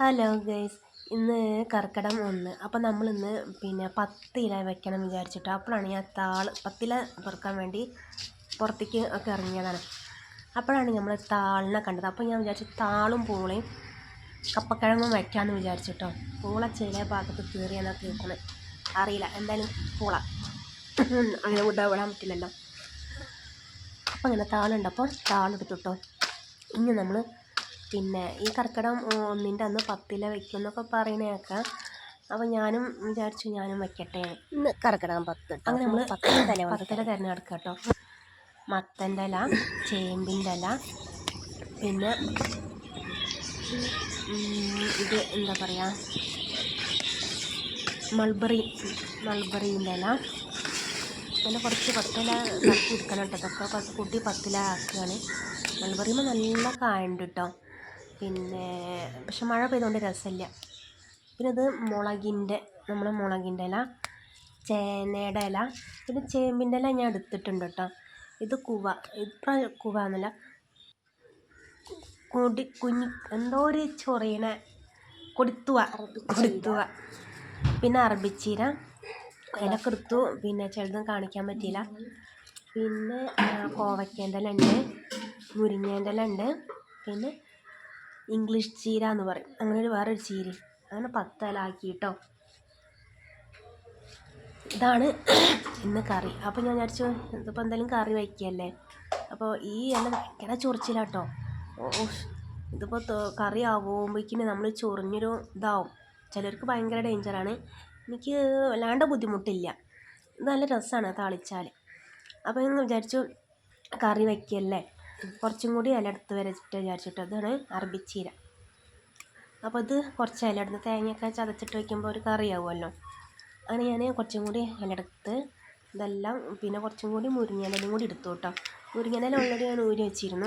Hello guys ഇന്ന് കർക്കിടം ഒന്ന്. അപ്പോൾ നമ്മളിന്ന് പിന്നെ പത്തില വെക്കണം വിചാരിച്ചിട്ട്. അപ്പോഴാണ് ഞാൻ താൾ പത്തില പെറുക്കാൻ വേണ്ടി പുറത്തേക്ക് ഒക്കെ ഇറങ്ങിയതാണ്. അപ്പോഴാണ് നമ്മൾ താളിനെ കണ്ടത്. അപ്പോൾ ഞാൻ വിചാരിച്ചു താളും പൂളയും കപ്പക്കിഴങ്ങും വെക്കാമെന്ന് വിചാരിച്ചിട്ടോ. പൂള ചില ഭാഗത്ത് കീറിയെന്നാണ് കേൾക്കുന്നത് അറിയില്ല. എന്തായാലും പൂള. അങ്ങനെ വിടാൻ പറ്റില്ലല്ലോ. അപ്പോൾ അങ്ങനെ താളുണ്ടപ്പോൾ താളെടുത്തിട്ടോ ഇനി നമ്മൾ പിന്നെ ഈ കർക്കിടകം ഒന്നിന്റെ അന്ന് പത്തില വെക്കും എന്നൊക്കെ കേൾക്കാം അപ്പോൾ ഞാനും വിചാരിച്ചു ഞാനും വെക്കട്ടെ. ഇന്ന് കർക്കിടകം പത്ത് അങ്ങനെ നമ്മൾ പത്തില തല തിരഞ്ഞെടുക്കാം തിരഞ്ഞെടുക്കുക കേട്ടോ മത്തന്റെ ഇല ചേമ്പിന്റെ ഇല പിന്നെ ഇത് എന്താ പറയുക മൾബറി മൾബറിന്റെ ഇല. പിന്നെ കുറച്ച് പത്തില തട്ടി എടുക്കണം കേട്ടോ ഇതൊക്കെ കൂട്ടി പത്തില ആക്കുകയാണ്. മൾബറിയുമ്പോൾ നല്ല കായുണ്ട് കേട്ടോ പിന്നെ പക്ഷെ മഴ പെയ്തുകൊണ്ട് രസമില്ല പിന്നെ ഇത് മുളകിന്റെ നമ്മൾ മുളകിന്റെ ഇല ചേനയുടെ ഇല പിന്നെ ചേമ്പിന്റെ ഇല ഞാൻ എടുത്തിട്ടുണ്ട് കേട്ടോ. ഇത് കുവ ഇത്ര കുവ എന്നല്ല കൊടി കുഞ്ഞി എന്തോ ഒരു ചൊറിയണ കൊടുത്തുവ കൊടുത്തുവ. പിന്നെ അറബിച്ചീര ഇല കൊടുത്തു പിന്നെ ചിലതും കാണിക്കാൻ പറ്റിയില്ല. പിന്നെ കോവയ്ക്കേന്റെ ഇല ഉണ്ട് മുരിങ്ങേന്റെ ഇല ഉണ്ട്. പിന്നെ ഇംഗ്ലീഷ് ചീര എന്ന് പറയും. അങ്ങനെ ഒരു വേറൊരു ചീര. അങ്ങനെ പത്തലാക്കി കേട്ടോ ഇതാണ് ഇന്ന് കറി. അപ്പോൾ ഞാൻ വിചാരിച്ചു ഇതിപ്പോൾ എന്തായാലും കറി വയ്ക്കുകയല്ലേ അപ്പോൾ ഈ എല്ലാം ഭയങ്കര ചൊറിച്ചിലാട്ടോ. ഓ ഇതിപ്പോൾ കറി ആവുമ്പോഴേക്കിന് നമ്മൾ ചൊറിഞ്ഞൊരു ഇതാവും. ചിലർക്ക് ഭയങ്കര ഡേഞ്ചറാണ് എനിക്ക് വല്ലാണ്ട് ബുദ്ധിമുട്ടില്ല. നല്ല രസമാണ് താളിച്ചാൽ അപ്പോൾ ഞാൻ വിചാരിച്ചു കറി വയ്ക്കല്ലേ കുറച്ചും കൂടി ഇല എടുത്ത് വരച്ചിട്ട് വിചാരിച്ചിട്ട് അതാണ് അറബിച്ചീര അപ്പോൾ ഇത് കുറച്ച് ഇല എടുത്ത് തേങ്ങയൊക്കെ ചതച്ചിട്ട് വയ്ക്കുമ്പോൾ ഒരു കറിയാവുമല്ലോ. അങ്ങനെ ഞാൻ കുറച്ചും കൂടി ഇല എടുത്ത് ഇതെല്ലാം പിന്നെ കുറച്ചും കൂടി മുരിങ്ങയിലും കൂടി എടുത്തു കേട്ടോ. മുരിങ്ങയില ഓൾറെഡി ഞാൻ ഊരി വെച്ചിരുന്നു.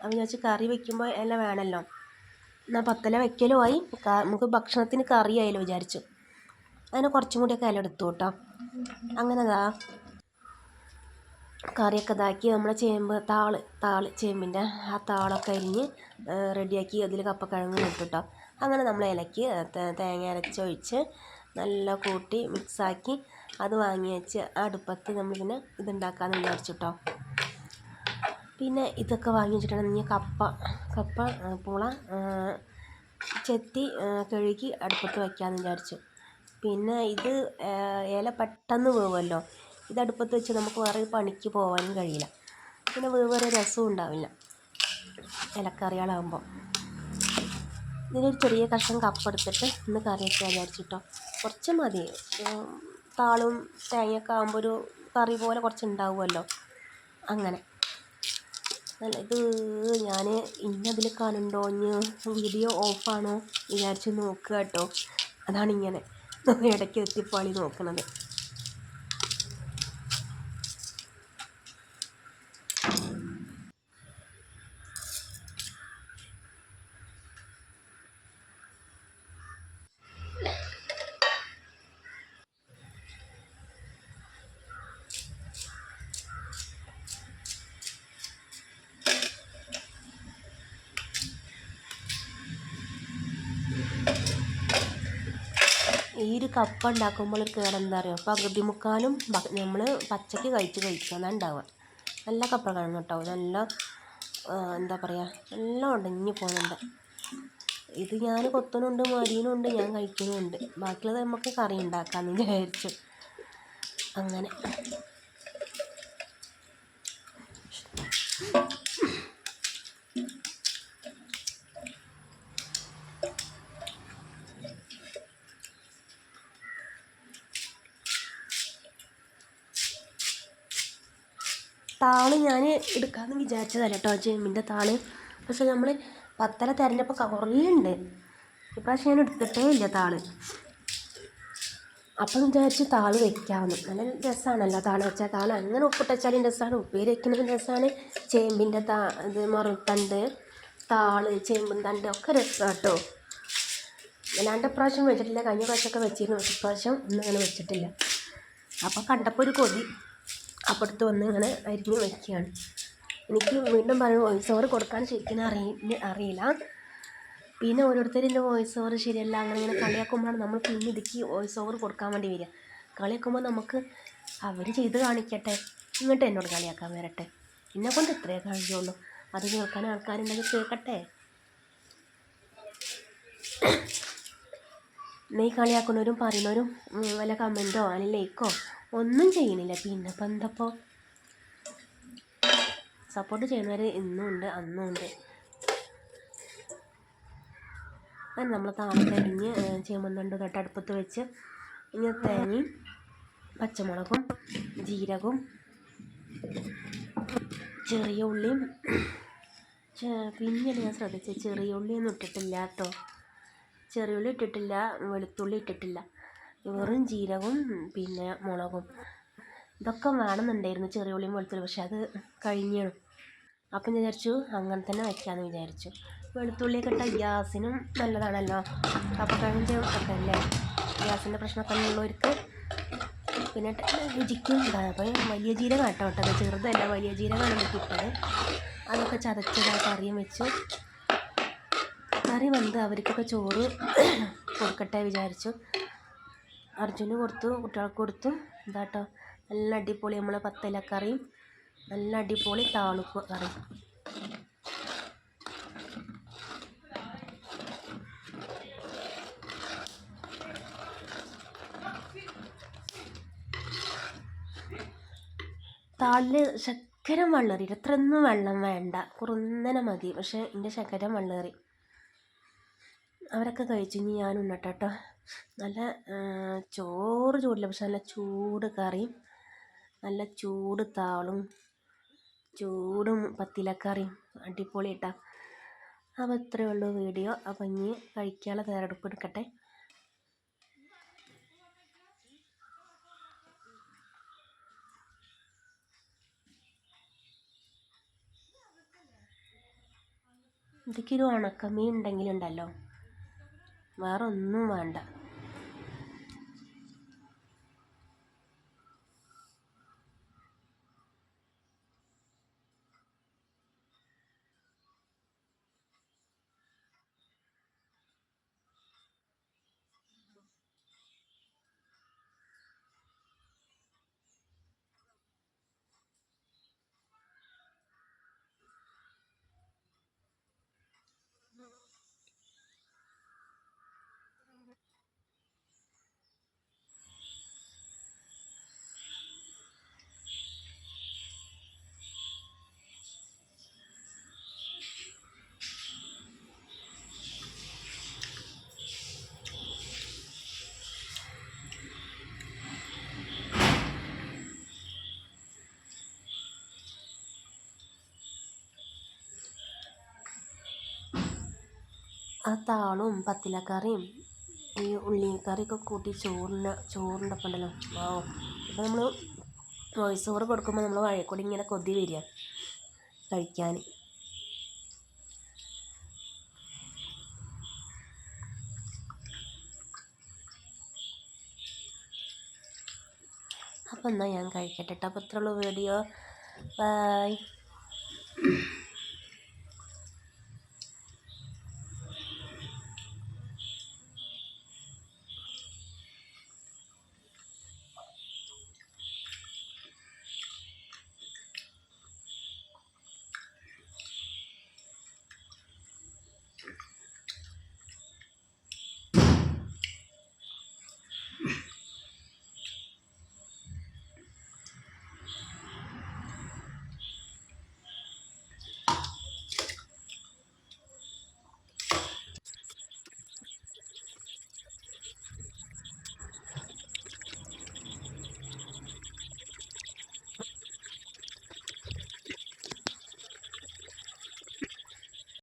അപ്പോൾ ഞാൻ വെച്ച് കറി വെക്കുമ്പോൾ ഇല വേണമല്ലോ. എന്നാൽ പത്തല വെക്കലും ആയി. നമുക്ക് ഭക്ഷണത്തിന് കറി വിചാരിച്ചു. അങ്ങനെ കുറച്ചും കൂടിയൊക്കെ ഇല എടുത്തു കേട്ടോ. അങ്ങനെ ദാ കറിയൊക്കെ ഇതാക്കി നമ്മൾ ചേമ്പ് താൾ താൾ ചേമ്പിന്റെ ആ താളൊക്കെ അരിഞ്ഞ് റെഡിയാക്കി അതിൽ കപ്പക്കിഴങ്ങ് ഇട്ടു കേട്ടോ അങ്ങനെ നമ്മൾ ഇലയ്ക്ക് തേ- തേങ്ങ അരച്ചൊഴിച്ച് നല്ല കൂട്ടി മിക്സാക്കി അത് വാങ്ങി വെച്ച് അടുപ്പത്ത് നമ്മളിങ്ങനെ ഇതുണ്ടാക്കാമെന്ന് വിചാരിച്ചു കേട്ടോ പിന്നെ ഇതൊക്കെ വാങ്ങി വെച്ചിട്ടുണ്ടെങ്കിൽ കപ്പ കപ്പ പൂള ചെത്തി കഴുകി അടുപ്പത്ത് വയ്ക്കാമെന്ന് വിചാരിച്ചു. പിന്നെ ഇത് ഇല പെട്ടെന്ന് വേവുമല്ലോ. ഇത് അടുപ്പത്ത് വെച്ച് നമുക്ക് വേറെ പണിക്ക് പോകാനും കഴിയില്ല. പിന്നെ വേറെ രസവും ഉണ്ടാവില്ല. ഇലക്കറികളാകുമ്പോൾ ഇതിനൊരു ചെറിയ കഷ്ണം കപ്പെടുത്തിട്ട് ഇന്ന് കറി വെക്കാൻ വിചാരിച്ചിട്ടോ. കുറച്ച് മതി. താളും തേങ്ങയൊക്കെ ആകുമ്പോൾ ഒരു കറി പോലെ കുറച്ച് ഉണ്ടാവുമല്ലോ അങ്ങനെ. അല്ല ഇത് ഞാൻ ഇന്നതിൽ കാണുന്നുണ്ടോ ഇനി വീഡിയോ ഓഫാണോ വിചാരിച്ച് നോക്കുക കേട്ടോ അതാണ് ഇങ്ങനെ ഇടയ്ക്ക് എത്തിപ്പാളി നോക്കണത്. ഈ ഒരു കപ്പ ഉണ്ടാക്കുമ്പോൾ ഒരു കേടെന്താ അറിയോ? പകുതി മുക്കാലും നമ്മൾ പച്ചക്ക് കഴിച്ച് എന്നാണ് ഉണ്ടാവുക. നല്ല കപ്പ കാണും കേട്ടോ. നല്ല എന്താ പറയുക നല്ല ഉടഞ്ഞു പോകുന്നുണ്ട് ഇത് ഞാൻ കൊത്തനുണ്ട് മരിയനുണ്ട് ഞാൻ കഴിക്കുന്നുണ്ട്. ബാക്കിയുള്ളത് നമുക്ക് കറി ഉണ്ടാക്കാമെന്ന് വിചാരിച്ചു. അങ്ങനെ. എടുക്കാമെന്ന് വിചാരിച്ചതല്ല കേട്ടോ ചേമ്പിന്റെ താൾ. പക്ഷെ നമ്മൾ പത്തര തിരഞ്ഞപ്പോൾ കുറേ ഉണ്ട് ഇപ്രാവശ്യം ഞാൻ എടുത്തിട്ടേ ഇല്ല താൾ. അപ്പം വിചാരിച്ച് താൾ വെക്കാമെന്ന് നല്ല രസമാണല്ലോ താൾ വെച്ചാൽ താൾ അങ്ങനെ ഉപ്പിട്ട് വെച്ചാലും രസമാണ് ഉപ്പേരി വെക്കുന്നതും രസമാണ് ചേമ്പിന്റെ താ ഇത് മറുത്തണ്ട് താൾ ചേമ്പും തണ്ട് ഒക്കെ രസമാണ് കേട്ടോ അല്ലാണ്ട് ഇപ്രാവശ്യം വെച്ചിട്ടില്ല. കഴിഞ്ഞ പ്രാവശ്യമൊക്കെ വെച്ചിരുന്നു. പക്ഷെ ഇപ്രാവശ്യം ഒന്നും അങ്ങനെ വെച്ചിട്ടില്ല. അപ്പോൾ കണ്ടപ്പോൾ ഒരു കൊതി. അപ്പുറത്ത് വന്ന് ഇങ്ങനെ അരിഞ്ഞ് വയ്ക്കുകയാണ് എനിക്ക് വീണ്ടും പറയുന്നത് വോയിസ് ഓവർ കൊടുക്കാൻ ശരിക്കും അറിയില്ല അറിയില്ല. പിന്നെ ഓരോരുത്തരിന്റെ വോയിസ് ഓവർ ശരിയല്ല അങ്ങനെ ഇങ്ങനെ കളിയാക്കുമ്പോഴാണ് നമ്മൾ പിന്നെ ഇതിക്ക് വോയിസ് ഓവർ കൊടുക്കാൻ വേണ്ടി വരിക. കളിയാക്കുമ്പോൾ നമുക്ക് അവർ ചെയ്ത് കാണിക്കട്ടെ ഇങ്ങോട്ട് എന്നോട് കളിയാക്കാൻ വരട്ടെ. എന്നെ കൊണ്ട് ഇത്രയേ കഴിയുള്ളൂ അത് കേൾക്കാൻ ആൾക്കാരുണ്ടെങ്കിൽ കേൾക്കട്ടെ. നീ കളിയാക്കുന്നവരും പറയുന്നവരും വല്ല കമന്റോ അല്ലെങ്കിൽ ലൈക്കോ ഒന്നും ചെയ്യുന്നില്ല. പിന്നെ ഇപ്പം എന്തപ്പോൾ സപ്പോർട്ട് ചെയ്യുന്നവർ ഇന്നും ഉണ്ട് അന്നും ഉണ്ട്. അങ്ങനെ നമ്മൾ താഴെ കരിഞ്ഞ് ചുമന്നുണ്ട് തൊട്ടടുപ്പത്ത് വെച്ച് ഇങ്ങനെ തേങ്ങയും പച്ചമുളകും ജീരകവും ചെറിയ ഉള്ളിയും പിന്നെ ഞാൻ ശ്രദ്ധിച്ചത് ചെറിയ ഉള്ളിയൊന്നും ഇട്ടിട്ടില്ല കേട്ടോ. ചെറിയ ഉള്ളി ഇട്ടിട്ടില്ല വെളുത്തുള്ളി ഇട്ടിട്ടില്ല. വെറും ജീരകവും പിന്നെ മുളകും. ഇതൊക്കെ വേണമെന്നുണ്ടായിരുന്നു ചെറിയ ഉള്ളിയും വെളുത്തുള്ളി പക്ഷെ അത് കഴിഞ്ഞു അപ്പം ഞാൻ വിചാരിച്ചു അങ്ങനെ തന്നെ വയ്ക്കാമെന്ന് വിചാരിച്ചു. വെളുത്തുള്ളിയൊക്കെ ഇട്ടാൽ ഗ്യാസിനും നല്ലതാണല്ലോ. അപ്പം കഴിഞ്ഞ ഒക്കെ അല്ലേ ഗ്യാസിന്റെ പ്രശ്നമൊക്കെ ഉള്ളവർക്ക് പിന്നെ രുചിക്കും. അപ്പോൾ വലിയ ജീരകം കേട്ടോ ഇട്ടത്. ചെറുതല്ല വലിയ ജീരകമാണ് എനിക്ക് അതൊക്കെ ചതച്ചത് കറിയും വെച്ചു കറി വന്ന് അവർക്കൊക്കെ ചോറ് കൊടുക്കട്ടെ വിചാരിച്ചു. അർജുന് കൊടുത്തു കുട്ടികൾക്ക് കൊടുത്തു. എന്താട്ടോ? നല്ല അടിപൊളി നമ്മളെ പത്തലക്കറിയും നല്ല അടിപൊളി താളുപ്പ് കറി. താളിൽ ശക്കരം വെള്ളേറി. ഇത്രയൊന്നും വെള്ളം വേണ്ട. കുറുന്നനെ മതി. പക്ഷേ എന്റെ ശക്കരം വെള്ളേറി. അവരൊക്കെ കഴിച്ചു ഇനി ഞാൻ ഉണ്ണട്ടെ കേട്ടോ നല്ല ചോറ് ചൂടില്ല പക്ഷെ നല്ല ചൂട് കറിയും നല്ല ചൂട് താളും ചൂടും പത്തിലക്കറിയും അടിപൊളി കേട്ടോ അപ്പോൾ ഇത്രയേ ഉള്ളൂ വീഡിയോ. അപ്പം ഇനി കഴിക്കാനുള്ള തയ്യാറെടുപ്പ് എടുക്കട്ടെ. ഇതിക്കൊരു ഉണക്കമീൻ ഉണ്ടെങ്കിലുണ്ടല്ലോ. വേറെ ഒന്നും വേണ്ട. ആ താളും പത്തിലക്കറിയും ഈ ഉള്ളിക്കറിയൊക്കെ കൂട്ടി ചോറിന് ചോറിന്റെ ഒപ്പം ഉണ്ടല്ലോ ആ നമ്മൾ വോയിസ് ഓവർ കൊടുക്കുമ്പോൾ നമ്മൾ വഴക്കൂടി ഇങ്ങനെ കൊതി വരിക കഴിക്കാൻ അപ്പോൾ എന്നാൽ ഞാൻ കഴിക്കട്ടെ. കേട്ടോ. അപ്പോൾ ഇത്രയുള്ള വീഡിയോ. ബൈ